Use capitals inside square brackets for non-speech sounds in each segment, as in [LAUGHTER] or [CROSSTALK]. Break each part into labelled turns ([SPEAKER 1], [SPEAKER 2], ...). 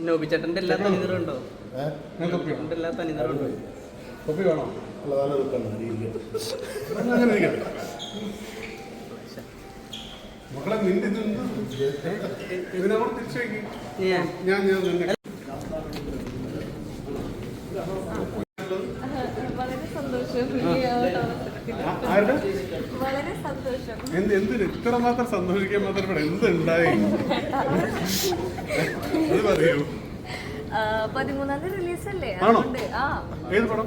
[SPEAKER 1] നോബിച്ചേട്ടന്റെ എല്ലാ തനിനിറും ഉണ്ടോ
[SPEAKER 2] ഏഹ്
[SPEAKER 1] നോബിച്ചേട്ടന്റെ എല്ലാ തനിനിറും ഉണ്ടോ
[SPEAKER 2] തൊപ്പി വേണോ? മക്കളെ നിന്റെ ഇതിനോട് തിരിച്ചു
[SPEAKER 1] ഞാൻ
[SPEAKER 2] ഞാൻ നിന്നെ.
[SPEAKER 3] വളരെ സന്തോഷം ഈ അവസരത്തിൽ.
[SPEAKER 2] ആ- ആരുടെ
[SPEAKER 3] വളരെ സന്തോഷം
[SPEAKER 2] എന്ത് എന്തിന്? ഇത്ര മാത്രം സന്തോഷിക്കാൻ മാത്രം ഇവിടെ എന്തുണ്ടായി? അത് പറയൂ.
[SPEAKER 3] ആ, പതിമൂന്നാം തീയതി റിലീസ് അല്ലേ
[SPEAKER 2] ഏത് പടം?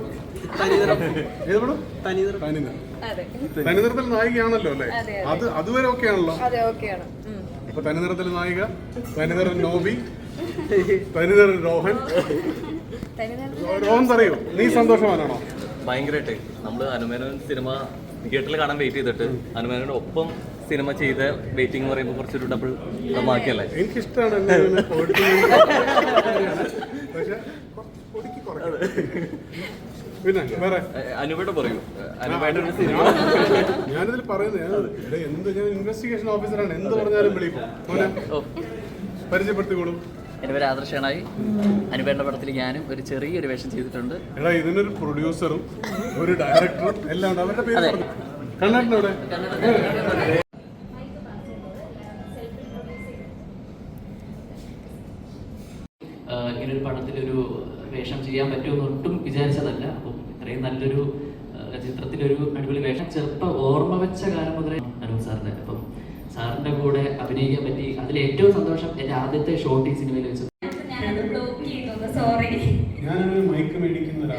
[SPEAKER 2] ഏത് പടം?
[SPEAKER 1] തനിനിറം.
[SPEAKER 2] തനിനിറത്തിൽ നായികയാണല്ലോ അല്ലേ?
[SPEAKER 3] അതെ, അതെ.
[SPEAKER 2] അത് അതുവരെ ഓക്കെ ആണല്ലോ അപ്പൊ തനിനിറത്തിൽ നായിക തനിനിറൻ നോബി തനിനിറൻ രോഹൻ. രോഹൻ പറയൂ നീ സന്തോഷവാനാണോ?
[SPEAKER 4] ഭയങ്കരമായിട്ട് നമ്മൾ അനുമേനോൻ സിനിമ തിയേറ്ററിൽ കാണാൻ വെയിറ്റ് ചെയ്തിട്ട് അനുമേനോട് ഒപ്പം സിനിമ ചെയ്ത വെയിറ്റിംഗ് എന്ന് പറയുമ്പോൾ കുറച്ചൊരു ഡബിൾ ബാക്കിയല്ലേ
[SPEAKER 2] എനിക്കിഷ്ടമാണ്
[SPEAKER 4] അനുപയുടെ പറയൂ. അനുപയുടെ ഒരു സിനിമ
[SPEAKER 2] ഞാനിതിൽ പറയുന്നത് എന്ത് ഞാൻ ഇൻവെസ്റ്റിഗേഷൻ ഓഫീസറാണ് എന്ത് പറഞ്ഞാലും വിളിക്കും. പരിചയപ്പെടുത്തിക്കോളും.
[SPEAKER 5] എന്റെ പേര് ആദർശനായി അനുപേണ്ട പടത്തിൽ ഞാനും ഒരു ചെറിയൊരു വേഷം ചെയ്തിട്ടുണ്ട്.
[SPEAKER 2] എടാ ഇതിനൊരു പ്രൊഡ്യൂസറും ഒരു ഡയറക്ടറും എല്ലാം ഉണ്ട്. അവരുടെ പേര് പറഞ്ഞു?
[SPEAKER 5] ആഹ് ഇങ്ങനൊരു പടത്തിലൊരു വേഷം ചെയ്യാൻ പറ്റുമെന്ന് ഒട്ടും വിചാരിച്ചതല്ല. അപ്പം ഇത്രയും നല്ലൊരു ആഹ് ചിത്രത്തിലൊരു അടിപൊളി വേഷം. ചെറുപ്പം ഓർമ്മ വെച്ച കാലം മുതലേ അനൂപ് സാറിന്റെ അപ്പം സാറിന്റെ കൂടെ അഭിനയിക്കാൻ പറ്റി. അതിൽ ഏറ്റവും സന്തോഷം എന്റെ ആദ്യത്തെ ഷോട്ട് [LAUGHS] ഈ സിനിമയിൽ വെച്ചു.
[SPEAKER 2] ഞാനൊരു മൈക്ക് മേടിക്കുന്ന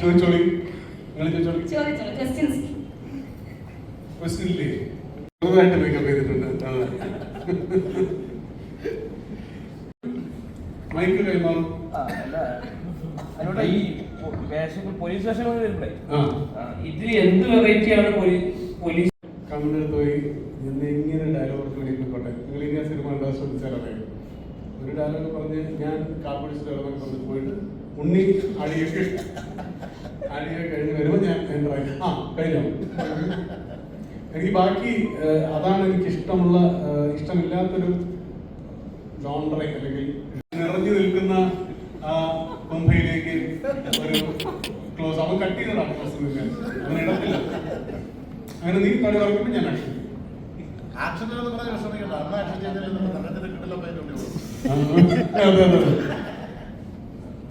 [SPEAKER 2] ചോദിച്ചോളി. മേക്കപ്പ് ചെയ്തിട്ടുണ്ട്. മൈക്ക് കൈമാറും.
[SPEAKER 6] ഈ പോലീസ്
[SPEAKER 2] ആ.
[SPEAKER 6] ഇതിൽ എന്ത് വെറൈറ്റിയാണ് പോലീസ്
[SPEAKER 2] കണ്ണെടുത്ത് പോയി എന്ന് ഇങ്ങനെ ഡയലോഗ് വെളിയിൽക്കോട്ടെ നിങ്ങൾ ഇങ്ങനെ സിനിമ ഉണ്ടാ ശ്രദ്ധിച്ചാൽ അറിയാം ഒരു ഡയലോഗ് പറഞ്ഞ് ഞാൻ ഇറങ്ങി പറഞ്ഞ് പോയിട്ട് ഉണ്ണി അടിയൊക്കെ അടിയൊക്കെ കഴിഞ്ഞ് വരുമ്പോൾ ഞാൻ എന്റെ ആ കഴിഞ്ഞോ? എനിക്ക് ബാക്കി അതാണ് എനിക്ക് ഇഷ്ടമുള്ള ഇഷ്ടമില്ലാത്തൊരു ലോണ്ടറി അല്ലെങ്കിൽ നിറഞ്ഞു നിൽക്കുന്ന ആ കുംഭയിലേക്ക് ഒരു ക്ലോസ് അവൻ കട്ട് ചെയ്തതാണ് ക്ലോസ് അങ്ങനെ ഇടത്തില്ല. അങ്ങനെ നീ കളി കളിക്കുമ്പോൾ ഞാൻ അതെ അതെ.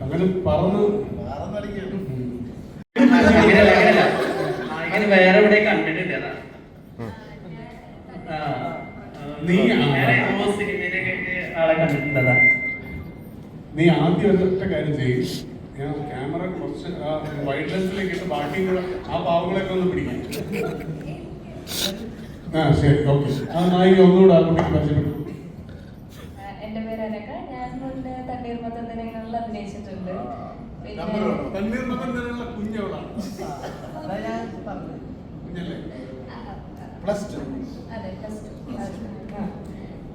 [SPEAKER 2] അങ്ങനെ പറന്ന്
[SPEAKER 7] വേറെ
[SPEAKER 6] എവിടെ കണ്ടിട്ടുണ്ട്
[SPEAKER 2] നീ നീ ആദ്യം ഒരൊറ്റ കാര്യം ചെയ്യും. ഞാൻ ക്യാമറ കുറച്ച് ആ വൈഡ് ലെൻസിലേക്ക് ഇട്ട് ബാക്കി കൂടെ ആ പാവങ്ങളൊക്കെ ഒന്ന് പിടിക്കാം. ആ ശരി ഓക്കെ ആ നായിക ഒന്നുകൂടെ ആ കുട്ടിക്ക് പരിചയപ്പെട്ടു
[SPEAKER 3] എന്റെ പേര് അനക ഞാൻ മുന്നേ തണ്ണീർമത്തൻ ദിനങ്ങളിൽ അഭിനയിച്ചിട്ടുണ്ട്.
[SPEAKER 2] കുഞ്ഞല്ലേ?
[SPEAKER 7] Plus two.
[SPEAKER 3] അതെ പ്ലസ് ടു.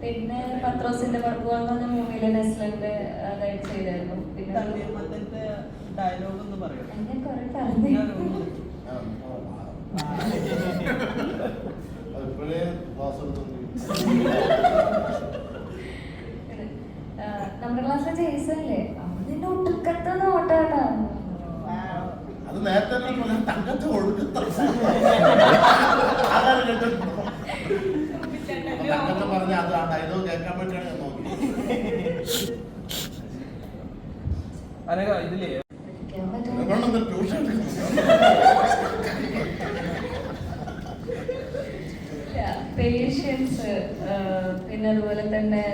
[SPEAKER 3] പിന്നെ പത്രോസിന്റെ പടപ്പ് എന്ന് പറഞ്ഞ നെസ്ലന്റെ അതായിട്ട് ചെയ്തായിരുന്നു. പിന്നെ
[SPEAKER 8] ഡയലോഗ് ഒന്ന് പറയണം.
[SPEAKER 3] അങ്ങനെ കുറെ പറഞ്ഞു
[SPEAKER 7] അതിപ്പോഴേ ക്ലാസ് എടുത്തോണ്ട്
[SPEAKER 3] ആ, [LAUGHS] നമ്മുടെ ക്ലാസ്സിലെ ജെയ്സല്ലേ അവന്റെ ഒട്ടുക്കത്ത നോട്ടാട്ടാ
[SPEAKER 7] അത് നേരത്തെ തന്നെ പറഞ്ഞ തങ്കത്തെ ഒഴുക്കത്ത അതാണ് കേട്ടിട്ടുണ്ടോ? അപ്പൊ തങ്കത്തെ പറഞ്ഞ അത് ആ ഡയലോഗ് കേൾക്കാൻ വേണ്ടിയാണ് ഞാൻ നോക്കി
[SPEAKER 6] അനക ഇതിലേ
[SPEAKER 3] പഠിക്കാൻ പറ്റും
[SPEAKER 7] അതുകൊണ്ടൊന്ന് ട്യൂഷൻ
[SPEAKER 3] പേഷ്യൻസ് പിന്നെ അതുപോലെ തന്നെ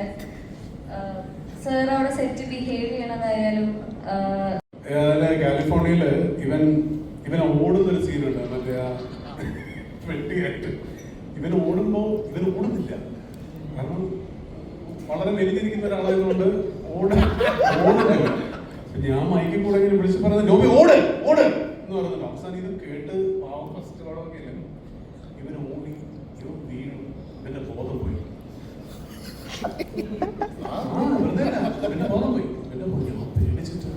[SPEAKER 3] സാർ അവിടെ സെറ്റ് ബിഹേവ് ചെയ്യണതായാലും ആ,
[SPEAKER 2] ഏതായാലും കാലിഫോർണിയയിൽ ഇവൻ ഇവൻ ഓടുന്ന ഒരു സീനുണ്ട് മറ്റേ ആ വെട്ടിയായിട്ട് ഇവൻ ഓടുമ്പോ ഇവൻ ഓടുന്നില്ല കാരണം വളരെ മെലിഞ്ഞിരിക്കുന്ന ഒരാളായതുകൊണ്ട് ഓട് ഓടുന്നില്ല [LAUGHS] അപ്പൊ ഞാൻ മൈക്കിൽ കൂടെ ഇങ്ങനെ വിളിച്ച് പറഞ്ഞത് നോബി ഓട് ഓട്. എന്ന് പറഞ്ഞിട്ട് അവസാനം ഇത് കേട്ട് പാവം ഫസ്റ്റ് പടമൊക്കെ ഇല്ല? ഇവൻ ഓടി ഇവൻ വീണു ഇവന്റെ ബോധം പോയി ആ, വെറുതെ അല്ല. ഇവന്റെ ബോധം പോയി ഇവന്റെ ബോധം ഞാൻ പേടിച്ചിട്ട്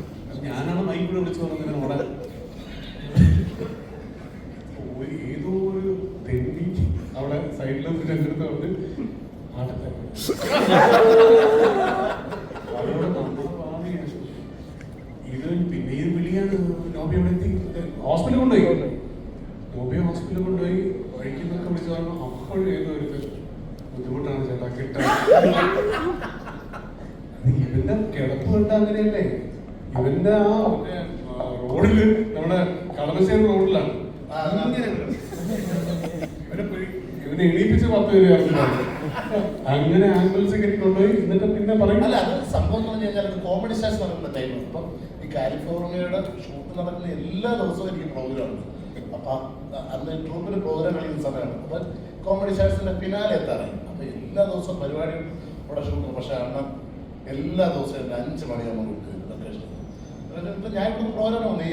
[SPEAKER 2] ഞാനാണ് മൈക്കിൽ വിളിച്ച് പറഞ്ഞത് ഇവൻ ഓടാൻ ഒരു ഏതോ ഒരു തെണ്ടി അവിടെ സൈഡിൽ എന്റെ അടുത്ത് പറഞ്ഞ് ആട്ടത്തെ ഇവന്റെ കിടപ്പ് കണ്ട അങ്ങനെയല്ലേ ഇവന്റെ ആ മറ്റേ, ആ, റോഡിൽ നമ്മുടെ കളമശ്ശേരി റോഡിലാണ്
[SPEAKER 7] ആ, ആ.
[SPEAKER 2] അങ്ങനെ ഇവനെ പോയി- എണീപ്പിച്ച് പത്ത് പേര് ചേർന്നതാണ്. അങ്ങനെ ആംബുലൻസ് കയറ്റി കൊണ്ടുപോയി എന്നിട്ട് പിന്നെ പറയും.
[SPEAKER 7] അല്ല അത് സംഭവം എന്ന് പറഞ്ഞു കഴിഞ്ഞാൽ കോമഡി സ്റ്റാർസ് നടക്കുന്ന ടൈം അപ്പം ഈ കാലിഫോർണിയയുടെ ഷൂട്ട് നടക്കുന്ന എല്ലാ ദിവസവും എനിക്ക് പ്രോഗ്രാം ഉണ്ട്. അപ്പൊ അന്ന് ട്രൂപ്പിൽ പ്രോഗ്രാം കളിക്കുന്ന സമയമാണ്. അപ്പൊ കോമഡി സ്റ്റാർസിന്റെ പിന്നാലെ എത്താറായി. അപ്പൊ എല്ലാ ദിവസവും പരിപാടി ഇവിടെ ഷൂട്ട് പക്ഷേ അണ്ണൻ എല്ലാ ദിവസവും എന്റെ അഞ്ച് മണിയാകുമ്പോൾ വിട്ടു ലൊക്കേഷൻ ഞാൻ ഇപ്പൊ പ്രോഗ്രാം വന്നു.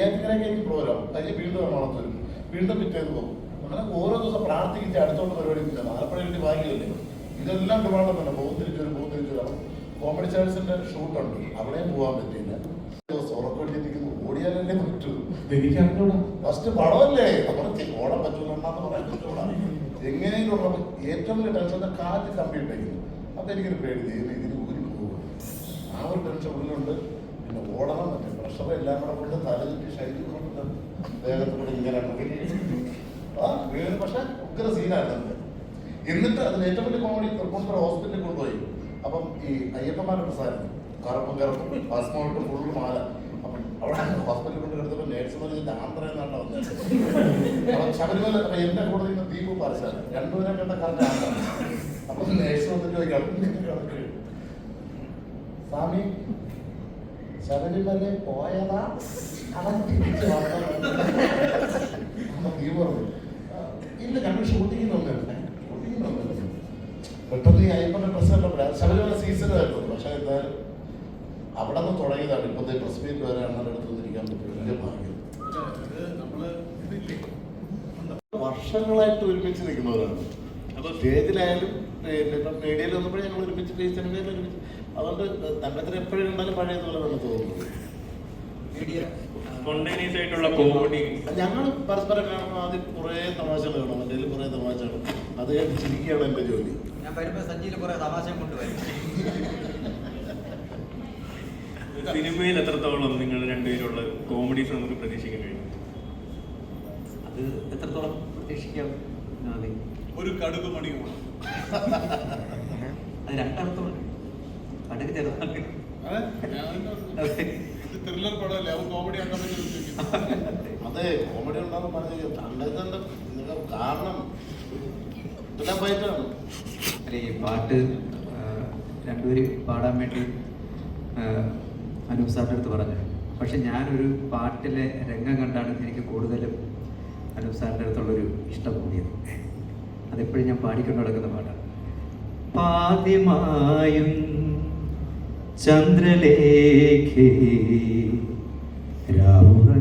[SPEAKER 7] എനിക്ക് പ്രോഗ്രാം അതിന് വീണ്ടും വരും വീണ്ടും പിറ്റേന്ന് പോകും. അങ്ങനെ ഓരോ ദിവസം പ്രാർത്ഥിക്കുന്ന അടുത്തോട്ട് പരിപാടി ഇല്ല ആലപ്പുഴ വേണ്ടി ഭാഗ്യമല്ലേ ഇതെല്ലാം ഡിമാൻഡ് തന്നെ പോകും തിരിച്ചു വരും പോകും കോമഡി ചാൻസിന്റെ ഷൂട്ടുണ്ട് അവിടെയും പോകാൻ പറ്റിയില്ല. ദിവസം ഉറക്കൊണ്ടിരിക്കുന്നു ഓടിയാലല്ലേ പറ്റൂ.
[SPEAKER 2] എനിക്ക് അറിഞ്ഞൂടാ
[SPEAKER 7] ഫസ്റ്റ് പടമല്ലേ നമ്മൾ ഓടാൻ പറ്റൂലെന്നാന്ന് പറയാൻ പറ്റൂടാ. എങ്ങനെയും ഉള്ള ഏറ്റവും വലിയ ടെൻഷൻ കാറ്റ് കമ്പി ഉണ്ടായിരുന്നു അപ്പൊ എനിക്കൊരു പേടി. ദൈവം ഇതിന് ഊരി പോകും. ആ ഒരു ടെൻഷൻ ഉള്ളിലുണ്ട്. പിന്നെ ഓടണം. മറ്റേ പ്രഷർ എല്ലാം കൂടെ കൊണ്ട് തലചുറ്റി ശൈലി കൊണ്ട് ദേഹത്ത് ഇങ്ങനെ ആ വീട് പക്ഷെ ഉഗ്ര സീനായിരുന്നു എന്നിട്ട് അതിന് ഏറ്റവും വലിയ കോമഡി തൃപ്പൂണിത്തുറ ഹോസ്പിറ്റലിൽ കൊണ്ടുപോയി. അപ്പം ഈ അയ്യപ്പന്മാരുടെ സാധനം കറുപ്പും കറുപ്പും ഭസ്മമായിട്ട് ഫുള്ള് മാല. അപ്പം അവിടെ ഹോസ്പിറ്റലിൽ കൊണ്ട് കിടന്നപ്പോൾ നേഴ്സുമാർ ഇതിന്റെ ആന്ധ്ര എന്നാണ് വന്നത് അപ്പം ശബരിമല അപ്പം എന്റെ കൂടെ നിന്ന് ദീപു പാർശാല രണ്ടുപേരെ കണ്ട കറക്റ്റ് ആന്ധ്ര അപ്പം നേഴ്സ് വന്നിട്ട് ചോദിക്കാം സ്വാമി ശബരിമല പോയതാ? അവൻ തിരിച്ചു വന്നു അപ്പൊ ദീപു പറഞ്ഞു "ആ, ഇല്ല ഞങ്ങൾ ഷൂട്ടിങ്ങിന് വന്നിരുന്നേ ഷൂട്ടിങ്ങിന് വന്നിരുന്നു പെട്ടെന്ന് ഈ അയ്യപ്പന്റെ ഡ്രസ് കണ്ടപ്പോഴാ ശബരിമല സീസൺ ആയിരുന്നു. പക്ഷെ എന്തായാലും അവിടെ നിന്ന് തുടങ്ങിയതാണ്. ഇപ്പോഴത്തെ ഡ്രസ് മീറ്റ് വരെ അണ്ണന്റെ അടുത്ത് വന്നിരിക്കാൻ പറ്റും വലിയ ഭാഗ്യം. വർഷങ്ങളായിട്ട് ഒരുമിച്ച് നിൽക്കുന്നവരാണ്. അപ്പൊ സ്റ്റേജിലായാലും ഇപ്പം മീഡിയയിൽ വന്നപ്പോഴേ ഞങ്ങൾ ഒരുമിച്ച് ഫേസ് ഒരുമിച്ച്. അതുകൊണ്ട് തന്നെ എപ്പോഴും കണ്ടാലും പഴയതുപോലെ തന്നെ തോന്നുന്നു.
[SPEAKER 6] സ്പോണ്ടേനിയസ് ആയിട്ടുള്ള കോമഡി
[SPEAKER 7] ഞങ്ങൾ പരസ്പരം കാണുമ്പോൾ ആദ്യം കുറേ തമാശകൾ കാണും. എന്റെ കുറേ തമാശകൾ അത് ചിരിക്കുകയാണ് എന്റെ ജോലി.
[SPEAKER 1] ഞാൻ വരുമ്പോ സഞ്ജീൽ കുറെ തമാശ കൊണ്ടുവരും
[SPEAKER 6] സിനിമയിൽ എത്രത്തോളം നിങ്ങൾ രണ്ടുപേരുള്ള കോമഡീസ് നമുക്ക് പ്രതീക്ഷിക്കാൻ കഴിയും
[SPEAKER 4] അത് എത്രത്തോളം പ്രതീക്ഷിക്കാം?
[SPEAKER 2] ഒരു കടുക് മണിയാണ്
[SPEAKER 4] അത് രണ്ടർത്ഥമുണ്ട് കടുക് ചെറുതാണ്. അതെ.
[SPEAKER 2] ത്രില്ലർ പടമല്ലേ? അവൻ കോമഡി ആക്കാൻ പറ്റും
[SPEAKER 7] അതെ കോമഡി ഉണ്ടാകും പറഞ്ഞു തങ്കത്തിന്റെ നിങ്ങൾ കാരണം ഇതെല്ലാം
[SPEAKER 9] അല്ല ഈ പാട്ട് രണ്ടുപേര് പാടാൻ വേണ്ടി അനുസാറിന്റെ സാറിന്റെ അടുത്ത് പറഞ്ഞു പക്ഷെ ഞാനൊരു പാട്ടിലെ രംഗം കണ്ടാണ് എനിക്ക് കൂടുതലും അനൂപ് സാറിന്റെ അടുത്തുള്ളൊരു ഇഷ്ടം കൂടിയത് അതെപ്പോഴും ഞാൻ പാടിക്കൊണ്ട് നടക്കുന്ന പാട്ടാണ്. പാദ്യമായും ചന്ദ്രലേഖേ രാവുറങ്ങാൻ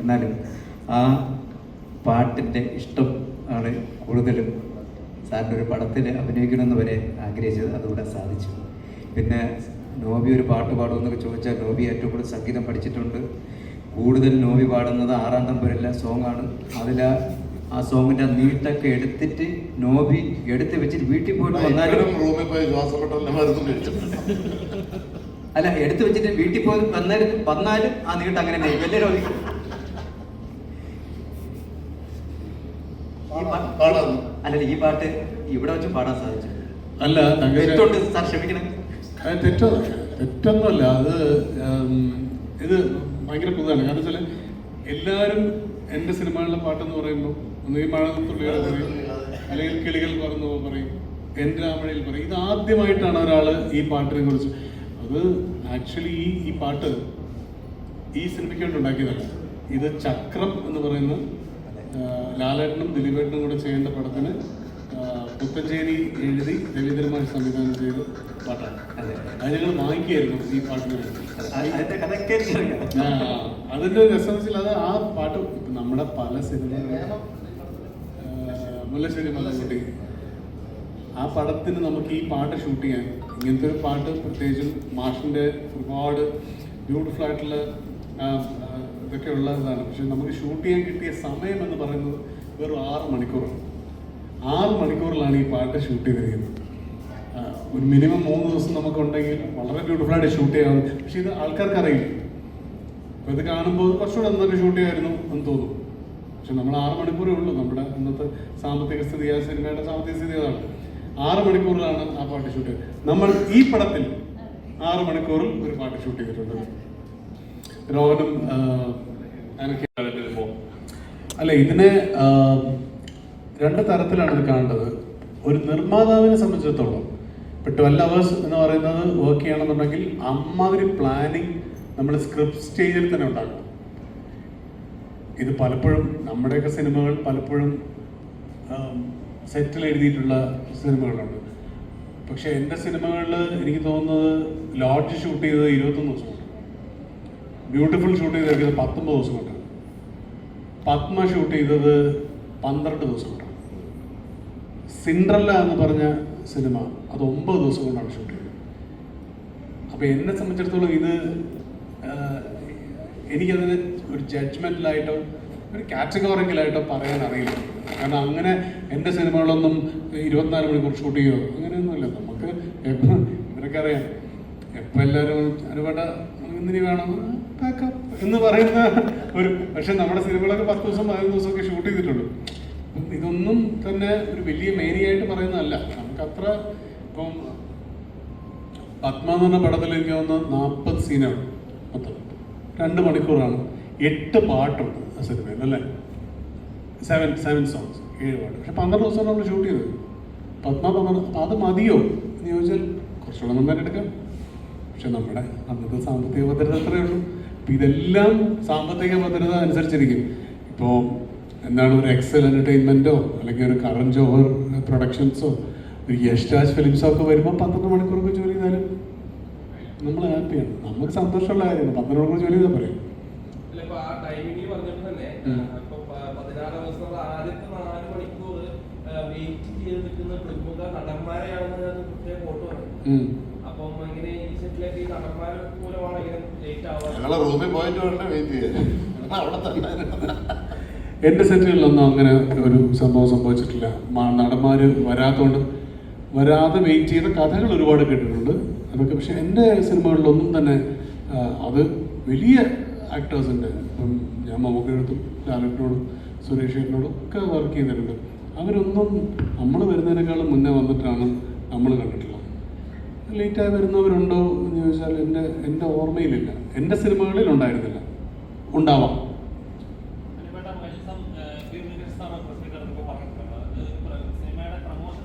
[SPEAKER 9] എന്നാലും ആ പാട്ടിന്റെ ഇഷ്ടം ആണ് കൂടുതലും സാറിന്റെ ഒരു പടത്തിൽ അഭിനയിക്കണമെന്ന് വരെ ആഗ്രഹിച്ചത് അതുകൂടെ സാധിച്ചു. പിന്നെ നോബി ഒരു പാട്ട് പാടുമെന്നൊക്കെ ചോദിച്ചാൽ നോബി ഏറ്റവും കൂടുതൽ സംഗീതം പഠിച്ചിട്ടുണ്ട്. കൂടുതൽ നോബി പാടുന്നത് ആറാം നമ്പറില്ല സോങ്ങാണ്. അതിൽ ആ സോങ്ങിന്റെ നീട്ടൊക്കെ എടുത്തിട്ട് നോബി എടുത്ത് വെച്ചിട്ട് വീട്ടിൽ പോയിട്ട് വന്നാലും
[SPEAKER 7] റൂമിൽ പോയി
[SPEAKER 9] അല്ല എടുത്തു വെച്ചിട്ട് വീട്ടിൽ പോയി വന്നാലും വന്നാലും ആ നീട്ട് അങ്ങനെ തന്നെ രോഗി ഈ പാട്ട് ഇവിടെ വെച്ച് പാടാൻ സാധിച്ചു.
[SPEAKER 2] അല്ല
[SPEAKER 9] തെറ്റുണ്ട് സാർ ക്ഷമിക്കണം.
[SPEAKER 2] തെറ്റോ തെറ്റൊന്നുമല്ല അത് ഇത് ഭയങ്കര പുതുതാണ് കാരണം വെച്ചാൽ എല്ലാവരും എന്റെ സിനിമകളിലെ പാട്ടെന്ന് പറയുമ്പോൾ ഒന്നുകിൽ മഴത്തുള്ളികൾ പറയും അല്ലെങ്കിൽ കിളികൾ പറന്നു പറയും എന്റെ രാമഴയിൽ പറയും. ഇത് ആദ്യമായിട്ടാണ് ഒരാൾ ഈ പാട്ടിനെ കുറിച്ച്. അത് ആക്ച്വലി ഈ ഈ പാട്ട് ഈ സിനിമയ്ക്ക് വേണ്ടി ഉണ്ടാക്കിയതല്ല. ഇത് ചക്രം എന്ന് പറയുന്ന ലാലേട്ടനും ദിലീപേട്ടനും കൂടെ ചെയ്യേണ്ട പടത്തിന് പുത്തഞ്ചേരി എഴുതി രവീന്ദ്രമായി സംവിധാനം ചെയ്ത പാട്ടാണ്.
[SPEAKER 9] അതെ.
[SPEAKER 2] ഞങ്ങൾ വാങ്ങിക്കായിരുന്നു ഈ പാട്ടിന് വേണ്ടി.
[SPEAKER 9] അതിന്റെ കഥയൊക്കെ എനിക്കറിയാം.
[SPEAKER 2] ആ, അതിന്റെ രസം വെച്ചാൽ അത് ആ പാട്ട് നമ്മുടെ പല സിനിമകളും മുല്ലശ്ശേരി മലക്കുട്ടി. ആ പടത്തിന് നമുക്ക് ഈ പാട്ട് ഷൂട്ട് ചെയ്യാൻ ഇങ്ങനത്തെ ഒരു പാട്ട് പ്രത്യേകിച്ചും മാഷിന്റെ ഒരുപാട് ബ്യൂട്ടിഫുൾ ആയിട്ടുള്ള ഇതൊക്കെ ഉള്ളതാണ് പക്ഷെ നമുക്ക് ഷൂട്ട് ചെയ്യാൻ കിട്ടിയ സമയം എന്ന് പറയുന്നത് വെറും ആറ് മണിക്കൂറാണ്. ആറ് മണിക്കൂറിലാണ് ഈ പാട്ട് ഷൂട്ട് ചെയ്തിരിക്കുന്നത്. ഒരു മിനിമം മൂന്ന് ദിവസം നമുക്കുണ്ടെങ്കിൽ വളരെ ബ്യൂട്ടിഫുൾ ആയിട്ട് ഷൂട്ട് ചെയ്യാം. പക്ഷെ ഇത് ആൾക്കാർക്ക് അറിയില്ല അപ്പൊ ഇത് കാണുമ്പോൾ കുറച്ചുകൂടെ നന്നായിട്ട് ഷൂട്ട് ചെയ്യായിരുന്നു എന്ന് തോന്നും. പക്ഷെ നമ്മൾ ആറ് മണിക്കൂറേ ഉള്ളൂ. നമ്മുടെ ഇന്നത്തെ സാമ്പത്തിക സ്ഥിതി ആ സിനിമയുടെ സാമ്പത്തിക സ്ഥിതി അതാണ്. ആറ് മണിക്കൂറിലാണ് ആ പാട്ട് ഷൂട്ട് നമ്മൾ ഈ പടത്തിൽ ആറ് മണിക്കൂറിൽ ഒരു പാട്ട് ഷൂട്ട് ചെയ്തിട്ടുണ്ട് രോഹനും അല്ല ഇതിനെ രണ്ട് തരത്തിലാണ് ഇത് കാണേണ്ടത്. ഒരു നിർമ്മാതാവിനെ സംബന്ധിച്ചിടത്തോളം ഇപ്പൊ ട്വൽവ് അവേഴ്സ് എന്ന് പറയുന്നത് വർക്ക് ചെയ്യണമെന്നുണ്ടെങ്കിൽ അമ്മാതിരി പ്ലാനിങ് നമ്മൾ സ്ക്രിപ്റ്റ് സ്റ്റേജിൽ തന്നെ ഉണ്ടാക്കണം. ഇത് പലപ്പോഴും നമ്മുടെയൊക്കെ സിനിമകൾ പലപ്പോഴും സെറ്റിൽ എഴുതിയിട്ടുള്ള സിനിമകളുണ്ട്. പക്ഷെ എന്റെ സിനിമകളിൽ എനിക്ക് തോന്നുന്നത് ലോഡ്ജ് ഷൂട്ട് ചെയ്തത് ഇരുപത്തൊന്ന് ദിവസം ബ്യൂട്ടിഫുൾ ഷൂട്ട് ചെയ്തിരിക്കുന്നത് പത്തൊമ്പത് ദിവസം കൊണ്ടാണ്. പത്മ ഷൂട്ട് ചെയ്തത് പന്ത്രണ്ട് ദിവസം കൊണ്ടാണ്. സിൻഡ്രല്ല എന്ന് പറഞ്ഞ സിനിമ അത് ഒമ്പത് ദിവസം കൊണ്ടാണ് ഷൂട്ട് ചെയ്തത്. അപ്പോൾ എന്നെ സംബന്ധിച്ചിടത്തോളം ഇത് എനിക്കതിനെ ഒരു ജഡ്ജ്മെന്റിലായിട്ടോ ഒരു കാറ്റഗോറിക്കലായിട്ടോ പറയാൻ അറിയില്ല കാരണം അങ്ങനെ എന്റെ സിനിമകളൊന്നും ഇരുപത്തിനാല് മണിക്കൂർ ഷൂട്ട് ചെയ്യുമോ അങ്ങനെയൊന്നുമില്ല. നമുക്ക് എപ്പോൾ ഇവരൊക്കെ അറിയാം. എപ്പോൾ എല്ലാവരും അനുവേണ്ട ഇന്നിനി വേണം. പാക്കപ്പ് എന്ന് പറയുന്ന ഒരു പക്ഷെ നമ്മുടെ സിനിമകളൊക്കെ പത്ത് ദിവസം പതിനൊന്ന് ദിവസമൊക്കെ ഷൂട്ട് ചെയ്തിട്ടുള്ളൂ. ഇതൊന്നും തന്നെ ഒരു വലിയ മേനിയായിട്ട് പറയുന്നതല്ല. നമുക്കത്ര ഇപ്പം പത്മ എന്ന് പറഞ്ഞ പടത്തിൽ എനിക്ക് തോന്നുന്ന നാൽപ്പത് സീനാണ് മൊത്തം. രണ്ട് മണിക്കൂറാണ്. എട്ട് പാട്ടുണ്ട് ആ സിനിമയിൽ അല്ലേ? സെവൻ സെവൻ സോങ്സ് ഏഴ് പാട്ട്. പക്ഷെ പന്ത്രണ്ട് ദിവസമാണ് നമ്മൾ ഷൂട്ട് ചെയ്തത്. പത്മ പന്ത്രണ്ട് അത് മതിയോ എന്ന് ചോദിച്ചാൽ കുറച്ചുകൂടെ നന്നായിട്ട് എടുക്കാം പക്ഷെ നമ്മുടെ അന്നത്തെ സാമ്പത്തിക ഭദ്രത അത്രയേ ഇതെല്ലാം സാമ്പത്തിക ഭദ്രത അനുസരിച്ചിരിക്കും. ഇപ്പോൾ എന്താണ് ഒരു എക്സൽ എന്റർടൈൻമെന്റോ അല്ലെങ്കിൽ ഒരു കറൺ ജോഹർ പ്രൊഡക്ഷൻസോ ഒരു യഷ്ടാജ് ഫിലിംസോ ഒക്കെ വരുമ്പോൾ പന്ത്രണ്ട് മണിക്കൂറൊക്കെ ജോലി ചെയ്താലും നമ്മൾ ഹാപ്പിയാണ് നമുക്ക് സന്തോഷമുള്ള കാര്യമാണ്. പന്ത്രണ്ട് മണിക്കൂർ ജോലി ചെയ്താൽ പറയും ഉം.
[SPEAKER 10] ആദ്യത്തെ നാല് മണിക്കൂർ വെയിറ്റ് ചെയ്ത് നിൽക്കുന്ന പ്രമുഖ നടന്മാരെയാണ് പ്രത്യേക ഫോട്ടോ
[SPEAKER 7] ഞങ്ങളെ റൂമിൽ പോയിട്ട് വേണ്ട വെയിറ്റ് ചെയ്യാൻ അവിടെ തന്നെ.
[SPEAKER 2] എന്റെ സെറ്റുകളിലൊന്നും അങ്ങനെ ഒരു സംഭവം സംഭവിച്ചിട്ടില്ല. നടന്മാർ നടന്മാര് വരാത്തതുകൊണ്ട് വരാതെ വെയിറ്റ് ചെയ്ത കഥകൾ ഒരുപാട് കേട്ടിട്ടുണ്ട്. അതൊക്കെ പക്ഷെ എന്റെ സിനിമകളിലൊന്നും തന്നെ അത് വലിയ ആക്ടേഴ്സിന്റെ ഇപ്പം ഞാൻ മമ്മൂക്കയോടും ലാലറ്റിനോടും സുരേഷ് ചേട്ടനോടും ഒക്കെ വർക്ക് ചെയ്തിട്ടുണ്ട്. അവരൊന്നും നമ്മൾ വരുന്നതിനേക്കാളും മുന്നേ വന്നിട്ടാണ് നമ്മൾ കണ്ടിട്ടുള്ളത്. ലേറ്റായി വരുന്നവരുണ്ടോ എന്ന് ചോദിച്ചാൽ എന്റെ എന്റെ ഓർമ്മയിലില്ല. എന്റെ സിനിമകളിൽ ഉണ്ടായിരുന്നില്ല. ഉണ്ടാവാം.
[SPEAKER 11] സിനിമയുടെ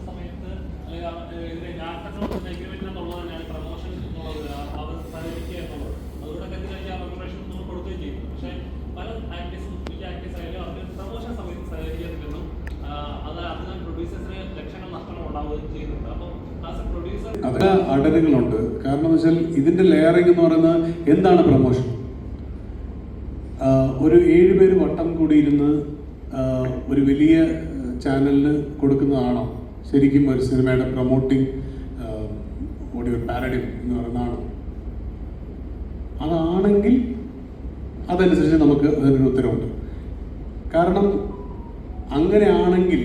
[SPEAKER 11] സമയത്ത് അല്ലെങ്കിൽ ഇതിലെ ആക്ടറിനോട് എഗ്രിമെന്റ് എന്നുള്ളത് തന്നെയാണ് പ്രമോഷൻ എന്നുള്ളത് അത് സഹകരിക്കുക എന്നുള്ളത് അതുകൂടെ കത്തി കഴിഞ്ഞാൽ റെഗുലേഷൻ നമ്മൾ കൊടുക്കുകയും ചെയ്തു പക്ഷേ പല ആക്ടേഴ്സും വലിയ ആക്ടേഴ്സ് ആയാലും അവർക്ക് പ്രമോഷൻ സമയത്ത് സഹകരിക്കുന്നില്ലെന്നും അത് അതിന് പ്രൊഡ്യൂസേഴ്സിന് ലക്ഷങ്ങൾ നഷ്ടങ്ങൾ ഉണ്ടാവുകയും ചെയ്യുന്നുണ്ട് അപ്പം ആസ് എ പ്രൊഡ്യൂസർ
[SPEAKER 2] അത് അടരുകളുണ്ട് കാരണം എന്ന് വെച്ചാൽ ഇതിന്റെ ലെയറിംഗ് എന്ന് പറയുന്നത് എന്താണ് പ്രമോഷൻ ഒരു ഏഴ് പേര് വട്ടം കൂടിയിരുന്ന് ഒരു വലിയ ചാനലിന് കൊടുക്കുന്നതാണോ? ശരിക്കും ഒരു സിനിമയുടെ പ്രൊമോട്ടിങ് ഓഡിയോ പാരഡിം എന്ന് പറയുന്നതാണോ? അതാണെങ്കിൽ അതനുസരിച്ച് നമുക്ക് അതിനൊരു ഉത്തരവുണ്ട്. കാരണം അങ്ങനെയാണെങ്കിൽ